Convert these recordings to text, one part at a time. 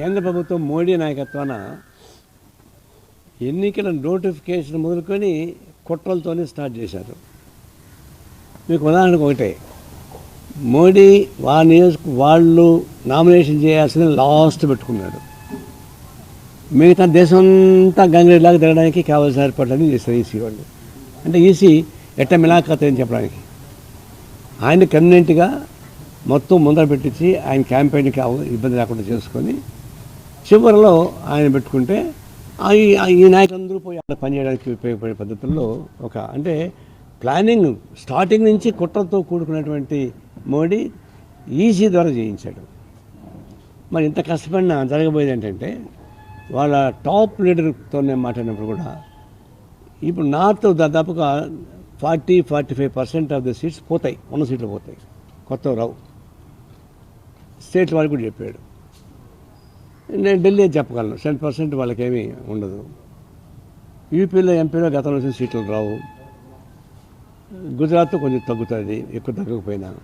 కేంద్ర ప్రభుత్వం మోడీ నాయకత్వాన ఎన్నికల నోటిఫికేషన్ మొదలుకొని కుట్రలతోనే స్టార్ట్ చేశారు. మీకు ఉదాహరణకు ఒకటే. మోడీ వా నియోజక వాళ్ళు నామినేషన్ చేయాల్సిన లాస్ట్ పెట్టుకున్నాడు. మిగతా దేశం అంతా గంగరేలాగా తిరగడానికి కావాల్సిన ఏర్పాట్లన్నీ చేస్తారు ఈసీ వాళ్ళు. అంటే ఈసీ ఎట్ట మిలాఖత్ అని చెప్పడానికి. ఆయన కన్వీనెంట్గా మొత్తం ముందర పెట్టించి ఆయన క్యాంపెయిన్కి ఇబ్బంది లేకుండా చేసుకొని చివరిలో ఆయన పెట్టుకుంటే ఆ ఈ నాయకులందరూ పోయి అక్కడ పనిచేయడానికి ఉపయోగపడే పద్ధతుల్లో ఒక అంటే ప్లానింగ్ స్టార్టింగ్ నుంచి కుట్రతో కూడుకున్నటువంటి మోడీ ఈజీ ద్వారా చేయించాడు. మరి ఇంత కష్టపడిన జరగబోయేది ఏంటంటే వాళ్ళ టాప్ లీడర్తో నేను మాట్లాడినప్పుడు కూడా ఇప్పుడు నార్త్ దాదాపుగా forty forty five percent of the seats పోతాయి ఉన్న సీట్లు పోతాయి. కొత్త రావు. స్టేట్ వాళ్ళు కూడా చెప్పాడు. నేను ఢిల్లీ చెప్పగలను. సెవెన్ పర్సెంట్ వాళ్ళకేమీ ఉండదు. యూపీలో ఎంపీలో గతంలో వచ్చిన సీట్లు రావు. గుజరాత్ కొంచెం తగ్గుతుంది ఎక్కువ తగ్గకపోయినా.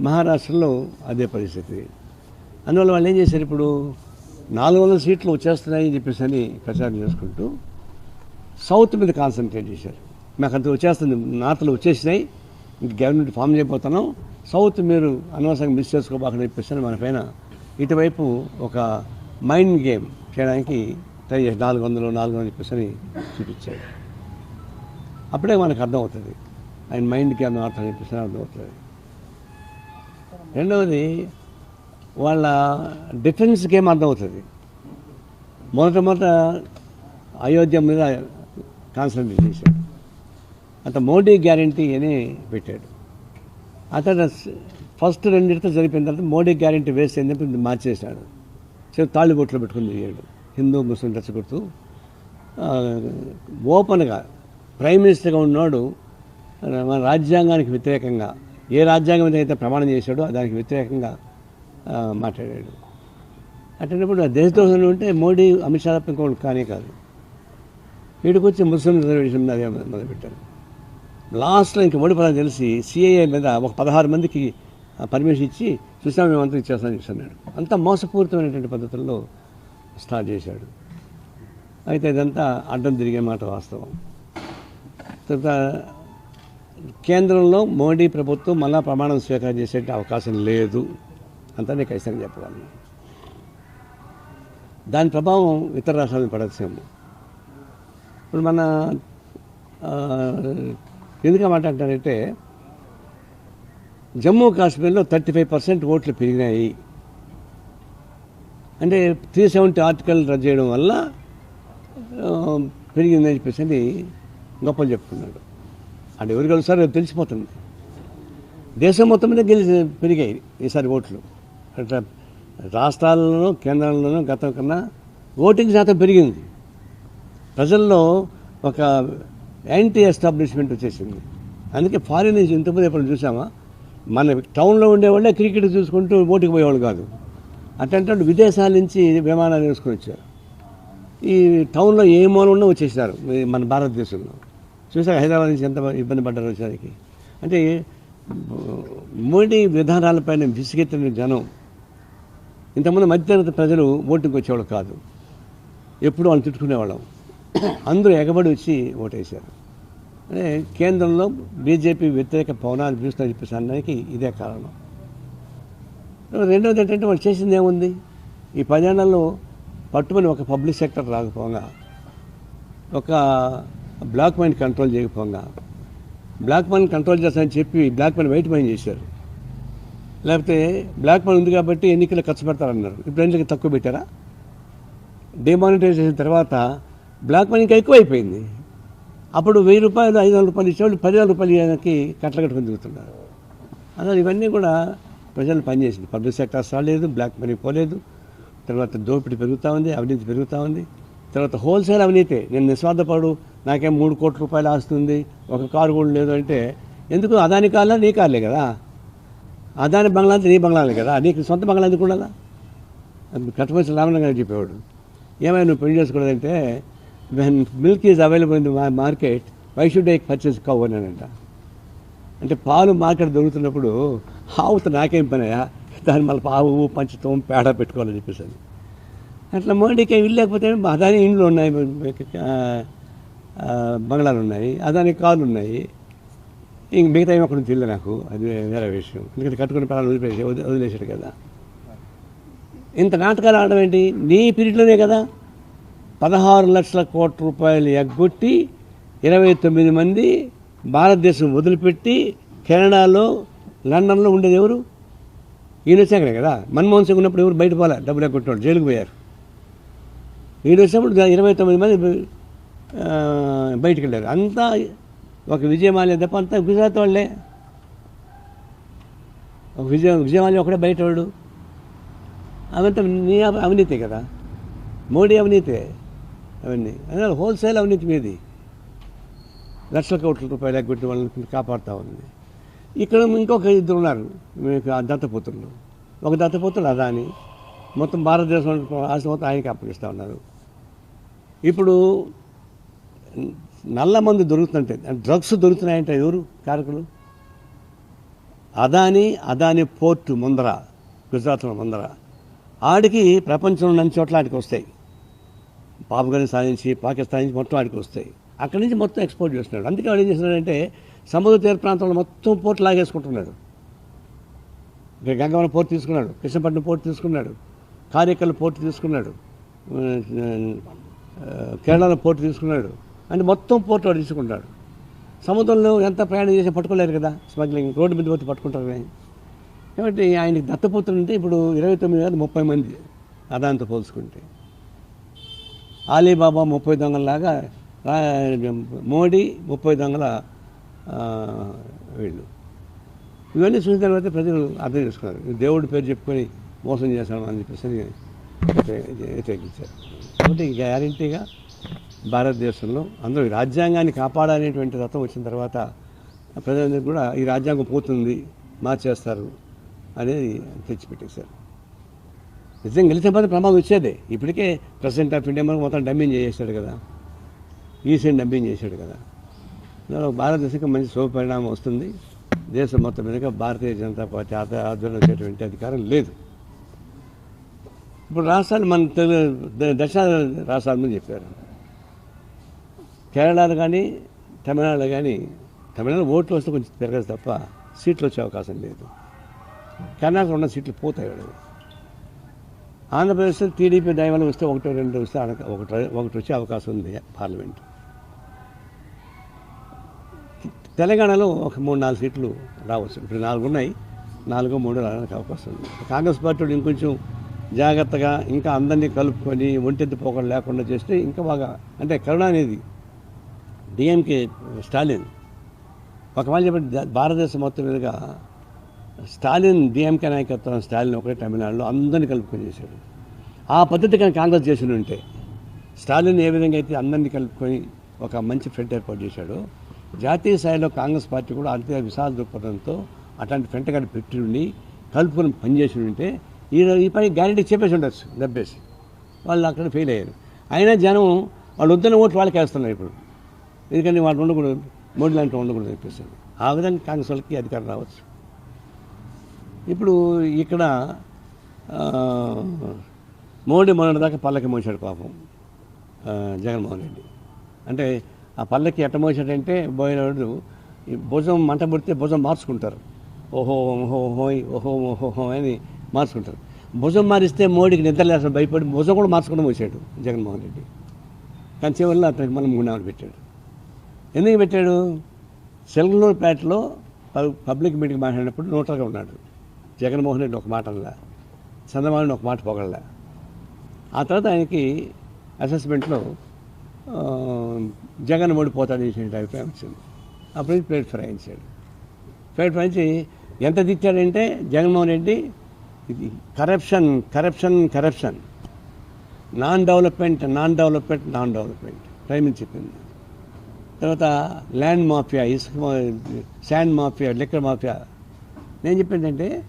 మహారాష్ట్రలో అదే పరిస్థితి. అందువల్ల వాళ్ళు ఏం చేశారు ఇప్పుడు? నాలుగు వందల సీట్లు వచ్చేస్తున్నాయని చెప్పేసి అని ప్రచారం చేసుకుంటూ సౌత్ మీద కాన్సన్ట్రేట్ చేశారు. మాకు అంత వచ్చేస్తుంది నార్త్లో వచ్చేసినాయి. ఇంక గవర్నమెంట్ ఫామ్ చేయబోతున్నాం. సౌత్ మీరు అనవసరంగా మిస్ చేసుకోబాకని చెప్పేసి అని మన పైన ఇటువైపు ఒక మైండ్ గేమ్ చేయడానికి ట్రై చేసి నాలుగు వందలు నాలుగు వందలు చెప్పేసి అని చూపించాడు. అప్పుడే మనకు అర్థమవుతుంది. ఆయన మైండ్కి అర్థం అర్థం చెప్పేసి అర్థమవుతుంది. రెండవది వాళ్ళ డిఫెన్స్ గేమ్ అర్థమవుతుంది. మొదట మొదట అయోధ్య మీద కాన్సన్ట్రేట్ చేశాడు. అంత మోడీ గ్యారంటీ అని పెట్టాడు. అతను ఫస్ట్ రెండింటితో జరిపిన తర్వాత మోడీ గ్యారంటీ వేస్తే అని చెప్పి మార్చేశాడు. సో బొట్లు పెట్టుకుని తిరిగాడు. హిందూ ముస్లిం రెచ్చగొడుతూ ఓపెన్గా ప్రైమ్ మినిస్టర్గా ఉన్నాడు. మన రాజ్యాంగానికి వ్యతిరేకంగా ఏ రాజ్యాంగం మీద అయితే ప్రమాణం చేశాడో దానికి వ్యతిరేకంగా మాట్లాడాడు. అటువంటిప్పుడు దేశద్రోహం ఉంటే మోడీ అమిత్ షా తప్ప ఇంకోటి కానే కాదు. వీడికి వచ్చి ముస్లిం రిజర్వేషన్ అదే మొదలుపెట్టారు. లాస్ట్లో ఇంక ఓడిపోవడం తెలిసి సిఐఏ మీద ఒక పదహారు మందికి పర్మిషన్ ఇచ్చి చూసాం మేమంతా ఇచ్చేస్తామని అన్నాడు. అంత మోసపూరితమైనటువంటి పద్ధతుల్లో స్టార్ట్ చేశాడు. అయితే ఇదంతా అడ్డం తిరిగే మాట వాస్తవం. తర్వాత కేంద్రంలో మోడీ ప్రభుత్వం మళ్ళా ప్రమాణం స్వీకారం చేసే అవకాశం లేదు అంతా నేను ఖచ్చితంగా చెప్పగలను. దాని ప్రభావం ఇతర రాష్ట్రాల మీద పడచ్చేమో ఇప్పుడు మన ఆ, ఎందుకు మాట్లాడతారంటే జమ్మూ కాశ్మీర్లో థర్టీ ఫైవ్ పర్సెంట్ ఓట్లు పెరిగినాయి. అంటే త్రీ సెవెంటీ ఆర్టికల్ రద్దు చేయడం వల్ల పెరిగిందని చెప్పేసి అని గొప్పలు చెప్పుకున్నాడు అంటే ఎవరు కలుస్తారు రేపు తెలిసిపోతుంది. దేశం మొత్తం మీద గెలిచి పెరిగాయి ఈసారి ఓట్లు. అట్లా రాష్ట్రాల్లోనూ కేంద్రాల్లోనూ గతం కన్నా ఓటింగ్ శాతం పెరిగింది. ప్రజల్లో ఒక యాంటీ ఎస్టాబ్లిష్మెంట్ వచ్చేసింది. అందుకే ఫారిన్ నుంచి ఇంతమంది ఎప్పుడు చూసామా? మన టౌన్లో ఉండేవాళ్ళే క్రికెట్ చూసుకుంటూ ఓటుకు పోయేవాళ్ళు కాదు. అట్లాంటి విదేశాల నుంచి విమానాలు వేసుకొని వచ్చారు. ఈ టౌన్లో ఏ మూల ఉన్నా వచ్చేసినారు మన భారతదేశంలో. చూసారు హైదరాబాద్ నుంచి ఎంత ఇబ్బంది పడ్డారు వచ్చేసరికి? అంటే మోడీ విధానాలపైన విసిగెత్తిన జనం ఇంతకుముందు మధ్యతరగతి ప్రజలు ఓటుకు వచ్చేవాళ్ళు కాదు. ఎప్పుడు వాళ్ళు తిట్టుకునేవాళ్ళం. అందరూ ఎగబడి వచ్చి ఓటేశారు. అంటే కేంద్రంలో బీజేపీ వ్యతిరేక పవనాలు చూస్తున్నా చెప్పేసి అనడానికి ఇదే కారణం. రెండవది ఏంటంటే వాళ్ళు చేసింది ఏముంది? ఈ పదేళ్ళలో పట్టుమని ఒక పబ్లిక్ సెక్టర్ రాకపోగా ఒక బ్లాక్ మైండ్ కంట్రోల్ చేయకపోగా బ్లాక్ మనీ కంట్రోల్ చేస్తానని చెప్పి బ్లాక్ మైండ్ వైట్ మనీ చేశారు. లేకపోతే బ్లాక్ మైండ్ ఉంది కాబట్టి ఎన్నికలు ఖర్చు పెడతారన్నారు. ఇప్పుడు ఎన్నికలు తక్కువ పెట్టారా? డిమానిటైజేషన్ తర్వాత బ్లాక్ మనీ ఇంకా ఎక్కువైపోయింది. అప్పుడు వెయ్యి రూపాయలు ఐదు వందల రూపాయలు ఇచ్చేవాళ్ళు పదివేల రూపాయలు ఇవ్వడానికి కట్టలు కట్టుకొని తిరుగుతున్నారు. అందులో ఇవన్నీ కూడా ప్రజలు పనిచేసింది. పబ్లిక్ సెక్టర్స్ రాలేదు బ్లాక్ మనీ పోలేదు. తర్వాత దోపిడీ పెరుగుతూ ఉంది అవినీతి పెరుగుతూ ఉంది. తర్వాత హోల్సేల్ అవినీతి నేను నిస్వార్థపడు నాకేం మూడు కోట్ల రూపాయలు ఆస్తుంది ఒక కారు కూడా లేదు అంటే ఎందుకు అదాని కాళ్ళ నీ కార్లే కదా? అదాని బంగ్లా అంటే నీ బంగ్లాలే కదా? నీకు సొంత బంగ్లా ఎందుకు ఉండాలా? కట్టవలసిన రామన్న గారు చెప్పేవాడు ఏమైనా నువ్వు పెళ్ళి చేసుకోలేదంటే when milk is available in market why should I purchase అని అంట? అంటే పాలు మార్కెట్ దొరుకుతున్నప్పుడు ఆవుతో నాకేం పనయా దాని మళ్ళీ ఆవు పంచతం పేడ పెట్టుకోవాలని చెప్పేసి అని. అట్లా మోడీకి ఇల్లు లేకపోతే అదాని ఇండ్లు ఉన్నాయి బంగ్లాలు ఉన్నాయి అదాని కాళ్ళు ఉన్నాయి. ఇంక మిగతా ఏమి అక్కడ తెలియదు నాకు అది వేరే విషయం. ఎందుకంటే కట్టుకుని పిల్లలు వదిలిపేసి వదిలేసాడు వదిలేశాడు కదా. ఇంత నాటకాలు ఆడడం ఏంటి? నీ పీరియడ్లోనే కదా. పదహారు లక్షల కోట్ల రూపాయలు ఎగ్గొట్టి ఇరవై తొమ్మిది మంది భారతదేశం వదిలిపెట్టి కెనడాలో లండన్లో ఉండేది ఎవరు? ఈయన వచ్చాకనే కదా. మన్మోహన్ సింగ్ ఉన్నప్పుడు ఎవరు బయట పోలే డబ్బులు ఎగ్గొట్టాడు జైలుకు పోయారు. ఈయన వచ్చినప్పుడు ఇరవై తొమ్మిది మంది బయటకు బయటికి వెళ్ళారు. అంతా ఒక విజయమాల్య తప్ప అంతా గుజరాత్ వాళ్ళే. ఒక విజయ విజయమాల్య ఒకడే బయట వాడు అవంతా నీ అవినీతే కదా. మోడీ అవినీతే. అవన్నీ. అదే హోల్సేల్ అవినీతి మీది. లక్షల కోట్ల రూపాయలు ఎగ్గొట్టి వాళ్ళని కాపాడుతూ ఉంది. ఇక్కడ ఇంకొక ఇద్దరు ఉన్నారు. మీకు ఆ దత్తపుత్రులు. ఒక దత్తపుత్రుడు అదాని. మొత్తం భారతదేశం ఆస్తి మొత్తం ఆయనకి అప్పగిస్తూ ఉన్నారు. ఇప్పుడు నల్ల మందు దొరుకుతుంటే డ్రగ్స్ దొరుకుతున్నాయంట ఎవరు? కారకులు? అదాని అదాని పోర్టు ముందర గుజరాత్లో ముందర. ఆడికి ప్రపంచంలో అన్ని చోట్ల ఆడికి వస్తాయి. ఆఫ్ఘనిస్తాన్ నుంచి పాకిస్తాన్ నుంచి మొత్తం ఆడికి వస్తాయి. అక్కడి నుంచి మొత్తం ఎక్స్పోర్ట్ చేస్తున్నాడు. అందుకే వాడు ఏం చేస్తున్నాడంటే సముద్ర తీర ప్రాంతంలో మొత్తం పోర్ట్ లాగేసుకుంటున్నాడు. గంగవరం పోర్టు తీసుకున్నాడు కృష్ణపట్నం పోర్టు తీసుకున్నాడు కారేకల్ పోర్టు తీసుకున్నాడు కేరళలో పోర్టు తీసుకున్నాడు. అంటే మొత్తం పోర్టు వాడు తీసుకుంటాడు సముద్రంలో ఎంత ప్రయాణం చేసి పట్టుకోలేరు కదా స్మగ్లింగ్ రోడ్డు మీద పోతే పట్టుకుంటారు కాబట్టి ఆయనకి దత్తపుత్రులు అంటే ఇప్పుడు ఇరవై తొమ్మిది వేల ముప్పై మంది అదాంతో పోల్చుకుంటే. అలీబాబా ముప్పై దొంగలలాగా మోడీ ముప్పై దొంగల వీళ్ళు. ఇవన్నీ చూసిన తర్వాత ప్రజలు అర్థం చేసుకున్నారు. దేవుడి పేరు చెప్పుకొని మోసం చేశాను అని చెప్పేసి వ్యతిరేకించారు. కాబట్టి గ్యారంటీగా భారతదేశంలో అందరూ ఈ రాజ్యాంగాన్ని కాపాడాలనేటువంటి తత్వం వచ్చిన తర్వాత ప్రజలందరికీ కూడా ఈ రాజ్యాంగం పోతుంది మార్చేస్తారు అనేది తెచ్చిపెట్టేశారు. నిజంగా గెలిచిన పది ప్రమాదం వచ్చేదే. ఇప్పటికే ప్రెసిడెంట్ ఆఫ్ ఇండియా మనకు మొత్తం డమ్మింగ్ చేసేసాడు కదా. ఈసీని డమ్మింగ్ చేశాడు కదా. దానిలో భారతదేశంకి మంచి శుభ పరిణామం వస్తుంది. దేశం మొత్తం మీద భారతీయ జనతా పార్టీ ఆధ్వ- ఆధ్వర్యంలో వచ్చేటువంటి అధికారం లేదు. ఇప్పుడు రాష్ట్రాలు మన తెలుగు దక్షిణ రాష్ట్రాల మీద చెప్పారు. కేరళలో కానీ తమిళనాడులో కానీ తమిళనాడు ఓట్లు వస్తే కొంచెం పెరగదు తప్ప సీట్లు వచ్చే అవకాశం లేదు. కర్ణాటక ఉన్న సీట్లు పోతాయి ఆంధ్రప్రదేశ్ ఆంధ్రప్రదేశ్లో టీడీపీ దైవాలు వస్తే ఒకటి రెండు వస్తే ఒకటి ఒకటి వచ్చే అవకాశం ఉంది పార్లమెంట్. తెలంగాణలో ఒక మూడు నాలుగు సీట్లు రావచ్చు. ఇప్పుడు నాలుగు ఉన్నాయి. నాలుగో మూడు రావడానికి అవకాశం ఉంది. కాంగ్రెస్ పార్టీ ఇంకొంచెం జాగ్రత్తగా ఇంకా అందరినీ కలుపుకొని ఒంటెత్తి పోకడం లేకుండా చేస్తే ఇంకా బాగా అంటే కరుణ అనేది డిఎంకే స్టాలిన్. ఒకవేళ చెప్పండి భారతదేశం మొత్తం మీదుగా స్టాలిన్ డిఎంకే నాయకత్వం స్టాలిన్ ఒకటే తమిళనాడులో అందరినీ కలుపుకొని చేశాడు. ఆ పద్ధతి కానీ కాంగ్రెస్ చేసి ఉంటే స్టాలిన్ ఏ విధంగా అయితే అందరినీ కలుపుకొని ఒక మంచి ఫ్రంట్ ఏర్పాటు చేశాడో జాతీయ స్థాయిలో కాంగ్రెస్ పార్టీ కూడా అంతే విశాల దృక్పథంతో అట్లాంటి ఫ్రంట్ గార్డు పెట్టి ఉండి కలుపుకొని పనిచేసి ఉంటే ఈ ఈ పని గ్యారెంటీ చెప్పేసి ఉండొచ్చు దెబ్బేసి. వాళ్ళు అక్కడ ఫెయిల్ అయ్యారు. అయినా జనం వాళ్ళు వద్దన ఓట్లు వాళ్ళకి వేస్తున్నారు ఇప్పుడు. ఎందుకంటే వాళ్ళు ఉండకూడదు మోడీ లాంటి ఉండకూడదు చెప్పేసి ఆ విధంగా కాంగ్రెస్ వాళ్ళకి అధికారం రావచ్చు. ఇప్పుడు ఇక్కడ మోడీ మొన్నటిదాకా పల్లకి మోసాడు పాపం. జగన్మోహన్ రెడ్డి. అంటే ఆ పల్లకి ఎట్ట మోసాడంటే పోయినవాడు ఈ భుజం మంట పుడితే భుజం మార్చుకుంటారు. ఓహో ఓహో హోయ్ ఓహో ఓహో అని మార్చుకుంటారు. భుజం మారిస్తే మోడీకి నిద్ర లేసిన భయపడి భుజం కూడా మార్చుకుంటూ మోసాడు జగన్మోహన్ రెడ్డి. కానీ చివరిలో అతనికి మనం గుండామని పెట్టాడు. ఎందుకు పెట్టాడు? సెల్గనూరుపేటలో పబ్లిక్ మీటింగ్ మాట్లాడినప్పుడు నోటర్గా ఉన్నాడు. జగన్మోహన్ రెడ్డి ఒక మాట అనలా. చంద్రబాబు ఒక మాట పొగడలే. ఆ తర్వాత ఆయనకి అసెస్మెంట్లో జగన్ ఓడిపోతాడు చేసే అభిప్రాయం వచ్చింది. అప్పుడు ప్లేట్ ఫ్రై ఫిరాయించాడు. ప్లేట్ ఫిరాయించి ఎంత దిచ్చాడంటే జగన్మోహన్ రెడ్డి ఇది corruption corruption corruption non development non development non development prime చెప్పింది. తర్వాత ల్యాండ్ మాఫియా ఇసుక మా- శాండ్ మాఫియా లిక్కర్ మాఫియా నేను చెప్పిందంటే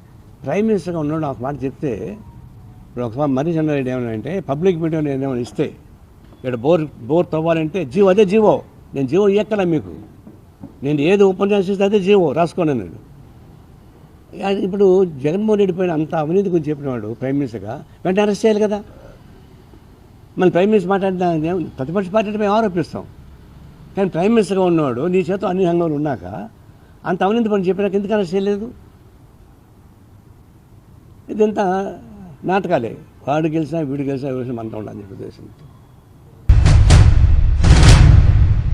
ప్రైమ్ మినిస్టర్గా ఉన్నాడు ఒక మాట చెప్తే ఇప్పుడు ఒక మరీ చంద్రరెడ్డి ఏమైనా అంటే పబ్లిక్ మీడియా ఏమైనా ఇస్తే ఇక్కడ బోర్ బోర్ తవ్వాలంటే జీవో అదే జీవో. నేను జీవో ఇయ్యక్కల మీకు. నేను ఏది ఉపన్యాసిస్తే అదే జీవో రాసుకోను నేను. ఇప్పుడు జగన్మోహన్ రెడ్డి పైన అంత అవినీతి గురించి చెప్పినవాడు ప్రైమ్ మినిస్టర్గా వెంటనే అరెస్ట్ చేయాలి కదా. మళ్ళీ ప్రైమ్ మినిస్టర్ మాట్లాడిన ప్రతిపక్ష పార్టీ మేము ఆరోపిస్తాం. కానీ ప్రైమ్ మినిస్టర్గా ఉన్నవాడు నీ చేత అన్ని రంగాలు ఉన్నాక అంత అవినీతి పని చెప్పినాక ఎందుకు అరెస్ట్ చేయలేదు? ఇదంతా నాటకాలే. వాడు గెలిచినా వీడు గెలిచినా ఎవరిసిన మనతో ఉండాలని చెప్పి ఉద్దేశంతో